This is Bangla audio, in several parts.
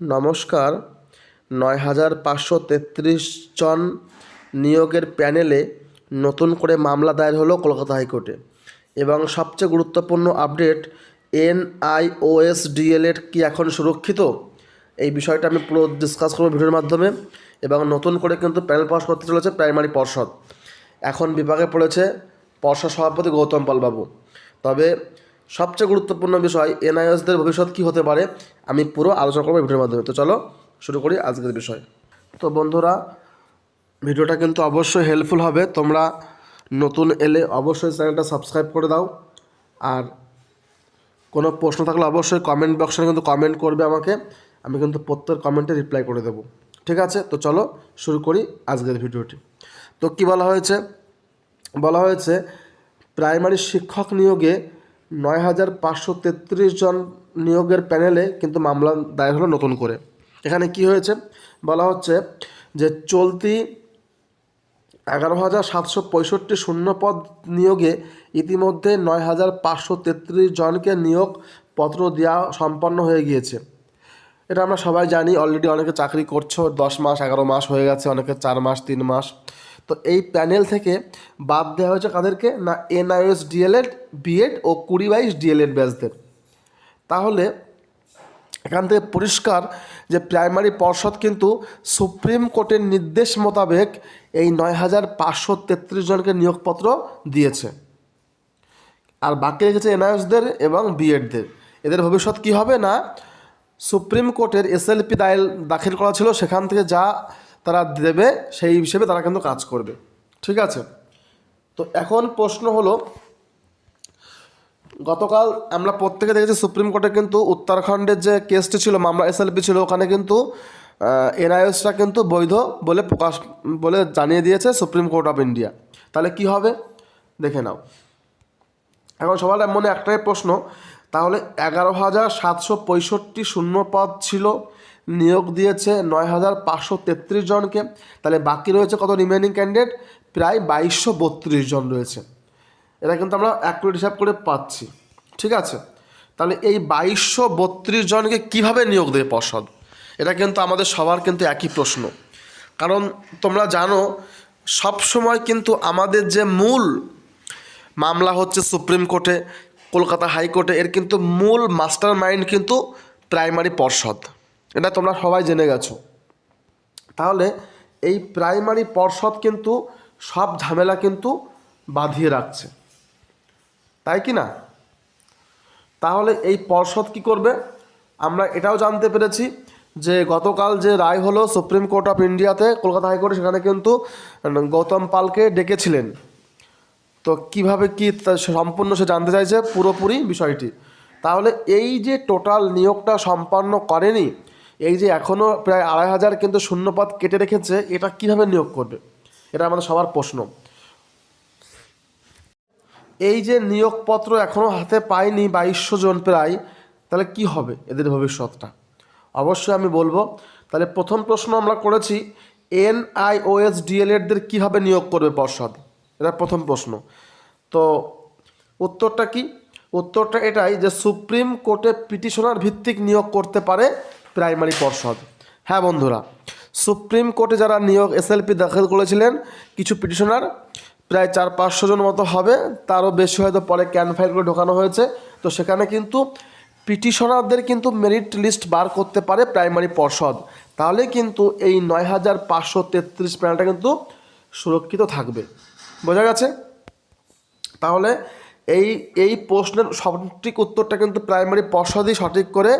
নমস্কার। নয় হাজার পাঁচশো তেত্রিশ জন নিয়োগের প্যানেলে নতুন করে মামলা দায়ের হলো কলকাতা হাইকোর্টে এবং সবচেয়ে গুরুত্বপূর্ণ আপডেট এনআইওএস ডিএলএড কি এখন সুরক্ষিত? এই বিষয়টা আমি পুরো ডিসকাস করব ভিডিওর মাধ্যমে এবং নতুন করে কিন্তু প্যানেল পাস করতে চলেছে প্রাইমারি পর্ষদ। এখন বিভাগে পড়েছে পর্ষদ সভাপতি গৌতম পালবাবু তবে সবচেয়ে গুরুত্বপূর্ণ বিষয়, এনআইএসদের ভবিষ্যৎ কী হতে পারে, আমি পুরো আলোচনা করব ভিডিওর মাধ্যমে। তো চলো, শুরু করি আজকের বিষয়। তো বন্ধুরা, ভিডিওটা কিন্তু অবশ্যই হেল্পফুল হবে। তোমরা নতুন এলে অবশ্যই চ্যানেলটা সাবস্ক্রাইব করে দাও। আর কোনো প্রশ্ন থাকলে অবশ্যই কমেন্ট বক্সে কিন্তু কমেন্ট করবে আমাকে। আমি কিন্তু প্রত্যেক কমেন্টে রিপ্লাই করে দেবো। ঠিক আছে? তো চলো, শুরু করি আজকের ভিডিওটি। তো কী বলা হয়েছে? বলা হয়েছে প্রাইমারি শিক্ষক নিয়োগে নয় হাজার পাঁচশো তেত্রিশ জন নিয়োগের প্যানেলে কিন্তু মামলা দায়ের হলো নতুন করে। এখানে কি হয়েছে? বলা হচ্ছে যে চলতি এগারো হাজার সাতশো পঁয়ষট্টি শূন্যপদ নিয়োগে ইতিমধ্যে নয় হাজার পাঁচশো তেত্রিশ জনকে নিয়োগ পত্র দেওয়া সম্পন্ন হয়ে গিয়েছে। এটা আমরা সবাই জানি অলরেডি অনেকে চাকরি করছ, দশ মাস, এগারো মাস হয়ে গেছে, অনেকে চার মাস, তিন মাস। তো এই প্যানেল থেকে বাদ দেওয়া হয়েছে কাদেরকে? না এনআইএস ডিএলএড বিএড ও কুড়ি বাইশ ডিএলএড ব্যাচদের তাহলে এখান থেকে পরিষ্কার যে প্রাইমারি পর্ষদ কিন্তু সুপ্রিম কোর্টের নির্দেশ মোতাবেক এই নয় হাজার পাঁচশো তেত্রিশ জনকে নিয়োগপত্র দিয়েছে। আর বাকি রেখেছে এনআইএসদের এবং বিএডদের এদের ভবিষ্যৎ কী হবে না? সুপ্রিম কোর্টের এসএলপি দায়ের দাখিল করা ছিল, সেখান থেকে যা তারা দেবে সেই হিসেবে তারা কিন্তু কাজ করবে। ঠিক আছে? তো এখন প্রশ্ন হলো, গতকাল আমরা প্রত্যেকে দেখেছি সুপ্রিম কোর্টে কিন্তু উত্তরাখণ্ডের যে কেসটি ছিল, মামলা এসএলপি ছিল, ওখানে কিন্তু এনআইএসটা কিন্তু বৈধ বলে প্রকাশ, বলে জানিয়ে দিয়েছে সুপ্রিম কোর্ট অফ ইন্ডিয়া। তাহলে কি হবে? দেখে নাও। এখন সবার মনে একটাই প্রশ্ন তাহলে এগারো হাজার সাতশো পঁয়ষট্টি শূন্য পদ ছিল। নিয়োগ দিয়েছে নয় হাজার পাঁচশো তেত্রিশ জনকে। তাহলে বাকি রয়েছে কত রিমেনিং ক্যান্ডিডেট প্রায় বাইশশো বত্রিশ জন রয়েছে। এটা কিন্তু আমরা অ্যাকুরেট হিসাব করে পাচ্ছি। ঠিক আছে? তাহলে এই বাইশশো বত্রিশ জনকে কীভাবে নিয়োগ দেবে পর্ষদ? এটা কিন্তু আমাদের সবার কিন্তু একই প্রশ্ন। কারণ তোমরা জানো সব সময় কিন্তু আমাদের যে মূল মামলা হচ্ছে সুপ্রিম কোর্টে কলকাতা হাইকোর্টে এর কিন্তু মূল মাস্টার মাইন্ড কিন্তু প্রাইমারি পর্ষদ। এটা তোমরা সবাই জেনে গেছো। তাহলে এই প্রাইমারি পর্ষদ কিন্তু সব ঝামেলা কিন্তু বাঁধিয়ে রাখছে। তাই কি না? তাহলে এই পর্ষদ কি করবে? আমরা এটাও জানতে পেরেছি যে গতকাল যে রায় হলো সুপ্রিম কোর্ট অফ ইন্ডিয়াতে কলকাতা হাইকোর্টে সেখানে কিন্তু গৌতম পালকে ডেকেছিলেন। তো কীভাবে কি সম্পূর্ণ সে জানতে চাইছে পুরোপুরি বিষয়টি। তাহলে এই যে টোটাল নিয়োগটা সম্পন্ন করেনি, এই যে এখনও প্রায় আড়াই হাজার কিন্তু শূন্যপদ কেটে রেখেছে, এটা কীভাবে নিয়োগ করবে? এটা আমাদের সবার প্রশ্ন। এই যে নিয়োগপত্র এখনও হাতে পায়নি বাইশশো জন প্রায়, তাহলে কি হবে এদের ভবিষ্যৎটা? অবশ্যই আমি বলব, তাহলে প্রথম প্রশ্ন আমরা করেছি, এনআইওএস ডিএলএডদের কীভাবে নিয়োগ করবে পর্ষদ? এটা প্রথম প্রশ্ন। তো উত্তরটা কি? উত্তরটা এটাই যে সুপ্রিম কোর্টে পিটিশনার ভিত্তিক নিয়োগ করতে পারে প্রাইমারি পর্ষদ। হ্যাঁ বন্ধুরা, সুপ্রিম কোর্টে যারা নিয়োগ এসএলপি দাখিল করেছিলেন, কিছু পিটিশনার, প্রায় চার পাঁচশো জন মতো হবে, তারও বেশি হয়তো পরে ক্যান ফাইল করে ঢোকানো হয়েছে। তো সেখানে কিন্তু পিটিশনারদের কিন্তু মেরিট লিস্ট বার করতে পারে প্রাইমারি পর্ষদ। তাহলে কিন্তু এই নয় হাজার পাঁচশো তেত্রিশ প্যানেলটা কিন্তু সুরক্ষিত থাকবে। বোঝা গেছে? তাহলে এই এই প্রশ্নের সঠিক উত্তরটা কিন্তু প্রাইমারি পর্ষদই সঠিক করে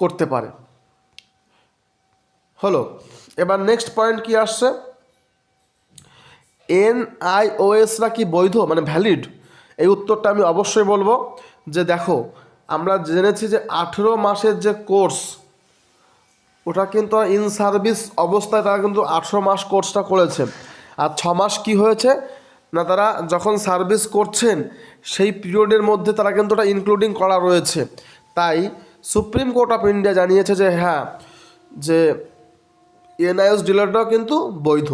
করতে পারে। হলো, এবার নেক্সট পয়েন্ট কি আসছে? এন এনআইওএসরা কি বৈধ মানে ভ্যালিড এই উত্তরটা আমি অবশ্যই বলব যে দেখো, আমরা জেনেছি যে আঠেরো মাসের যে কোর্স ওটা কিন্তু ইন সার্ভিস অবস্থায় তারা কিন্তু আঠেরো মাস কোর্সটা করেছে। আর ছ মাস কি হয়েছে? না, তারা যখন সার্ভিস করছেন, সেই পিরিয়ডের মধ্যে তারা কিন্তু ওটা ইনক্লুডিং করা রয়েছে। তাই সুপ্রিম কোর্ট অফ ইন্ডিয়া জানিয়েছে যে হ্যাঁ যে এনআইএস ডিলারটাও কিন্তু বৈধ।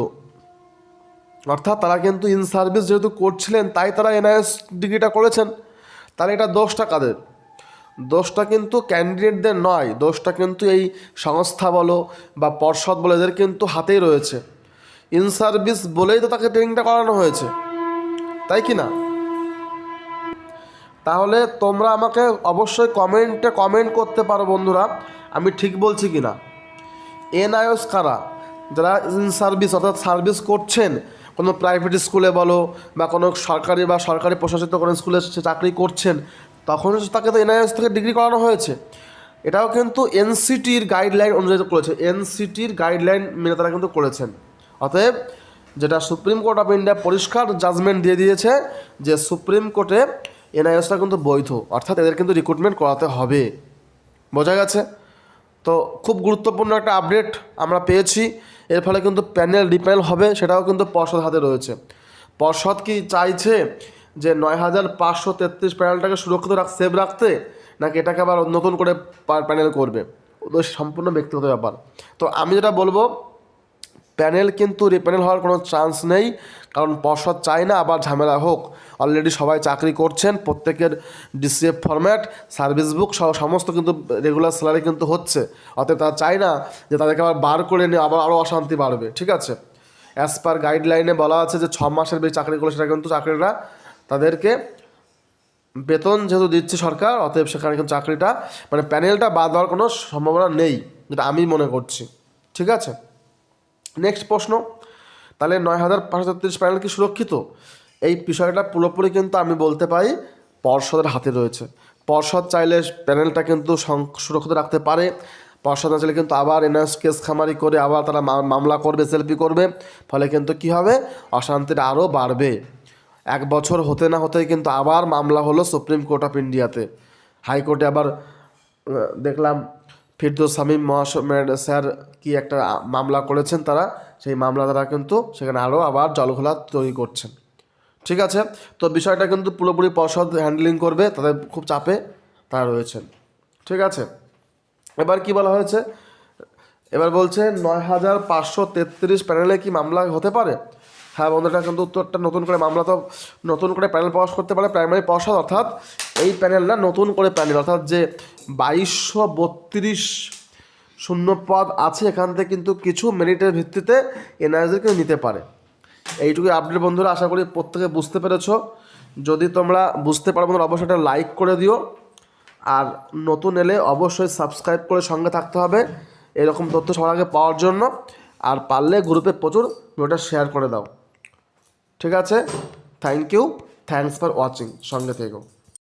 অর্থাৎ তারা কিন্তু ইন সার্ভিস যেহেতু করছিলেন, তাই তারা এনআইএস ডিগ্রিটা করেছেন। তাহলে এটা দোষটা কাদের? দোষটা কিন্তু ক্যান্ডিডেটদের নয়, দোষটা কিন্তু এই সংস্থা বলো বা পর্ষদ বলো, এদের কিন্তু হাতেই রয়েছে। ইন সার্ভিস বলেই তো তাকে ট্রেনিংটা করানো হয়েছে। তাই কি না? তাহলে তোমরা আমাকে অবশ্যই কমেন্টে কমেন্ট করতে পারো বন্ধুরা, আমি ঠিক বলছি কি না এনআইএস কারা? যারা ইন সার্ভিস অর্থাৎ সার্ভিস করছেন, কোনো প্রাইভেট স্কুলে বলো বা কোনো সরকারি বা সরকারি প্রশাসিত কোনো স্কুলে সে চাকরি করছেন, তখন তাকে তো এনআইএস থেকে ডিগ্রি করানো হয়েছে। এটাও কিন্তু এনসিটির গাইডলাইন অনুযায়ী করেছে। এনসিটির গাইডলাইন মেনে তারা কিন্তু করেছেন। অতএব যেটা সুপ্রিম কোর্ট অফ ইন্ডিয়া পরিষ্কার জাজমেন্ট দিয়ে দিয়েছে যে সুপ্রিম কোর্টে এনআইএসটা কিন্তু বৈধ, অর্থাৎ এদের কিন্তু রিক্রুটমেন্ট করাতে হবে। বোঝা গেছে? তো খুব গুরুত্বপূর্ণ একটা আপডেট আমরা পেয়েছি। এর ফলে কিন্তু প্যানেল ডিপ্যানেল হবে, সেটাও কিন্তু পর্ষদ হাতে রয়েছে। পর্ষদ কি চাইছে যে নয় হাজার পাঁচশো তেত্রিশ প্যানেলটাকে সুরক্ষিত রাখ সেভ রাখতে, নাকি এটাকে আবার নতুন করে প্যানেল করবে? সম্পূর্ণ ব্যক্তিগত ব্যাপার। তো আমি যেটা বলব প্যানেল কিন্তু রিপ্যানেল হওয়ার কোনো চান্স নেই, কারণ পর্ষদ চায় না, আবার ঝামেলা হোক। অলরেডি সবাই চাকরি করছেন, প্রত্যেকের ডিসিএফ ফরম্যাট সার্ভিস বুক সহ সমস্ত কিন্তু রেগুলার স্যালারি কিন্তু হচ্ছে। অতএব তারা চায় না যে তাদেরকে আবার বার করে নিয়ে আবার আরও অশান্তি বাড়বে, ঠিক আছে? অ্যাজ পার গাইডলাইনে বলা আছে যে ছ মাসের বেশি চাকরি করলে সেটা কিন্তু চাকরিটা তাদেরকে বেতন যেহেতু দিচ্ছে সরকার, অতএব সেখানে কিন্তু চাকরিটা মানে প্যানেলটা বাদ দেওয়ার কোনো সম্ভাবনা নেই, যেটা আমি মনে করছি, ঠিক আছে? নেক্সট প্রশ্ন, তাহলে নয় হাজার পাঁচশো তেত্রিশ প্যানেল কি সুরক্ষিত? এই বিষয়টা পুরোপুরি কিন্তু আমি বলতে পারি, পর্ষদের হাতে রয়েছে। পর্ষদ চাইলে প্যানেলটা কিন্তু সুরক্ষিত রাখতে পারে। পর্ষদ না চাইলে কিন্তু আবার এনএস কেস খামারি করে আবার তারা মামলা করবে সেলফি করবে। ফলে কিন্তু কি হবে? অশান্তিটা আরও বাড়বে। এক বছর হতে না হতেই কিন্তু আবার মামলা হলো সুপ্রিম কোর্ট অফ ইন্ডিয়াতে হাইকোর্টে আবার দেখলাম ফিরদৌস শামীম মহাশয় স্যার কি একটা মামলা করেছেন তারা? সেই মামলা দ্বারা কিন্তু সেখানে আরও আবার জলঘোলা তৈরি করছেন। ঠিক আছে? তো বিষয়টা কিন্তু পুরোপুরি পর্ষদ হ্যান্ডলিং করবে, তাদের খুব চাপে তারা রয়েছেন। ঠিক আছে? এবার কি বলা হয়েছে? এবার বলছে নয় হাজার পাঁচশো তেত্রিশ প্যানেলে কি মামলা হতে পারে? হ্যাঁ বন্ধুটা কিন্তু উত্তরটা নতুন করে মামলা তো নতুন করে প্যানেল প্রকাশ করতে পারে প্রাইমারি পর্ষদ অর্থাৎ এই প্যানেল না নতুন করে প্যানেল অর্থাৎ যে বাইশশো বত্রিশ শূন্য পদ আছে, এখান থেকে কিন্তু কিছু মেরিটের ভিত্তিতে এনআরজিকে নিতে পারে। এইটুকু আপডেট বন্ধুরা, আশা করি প্রত্যেকে বুঝতে পেরেছ। যদি তোমরা বুঝতে পারো বন্ধুরা, অবশ্যই একটা লাইক করে দিও। আর নতুন এলে অবশ্যই সাবস্ক্রাইব করে সঙ্গে থাকতে হবে, এরকম তথ্য সবার আগে পাওয়ার জন্য। আর পারলে গ্রুপে প্রচুর ভিডিওটা শেয়ার করে দাও। ঠিক আছে? Thank you thanks for watching সঙ্গে থেকো।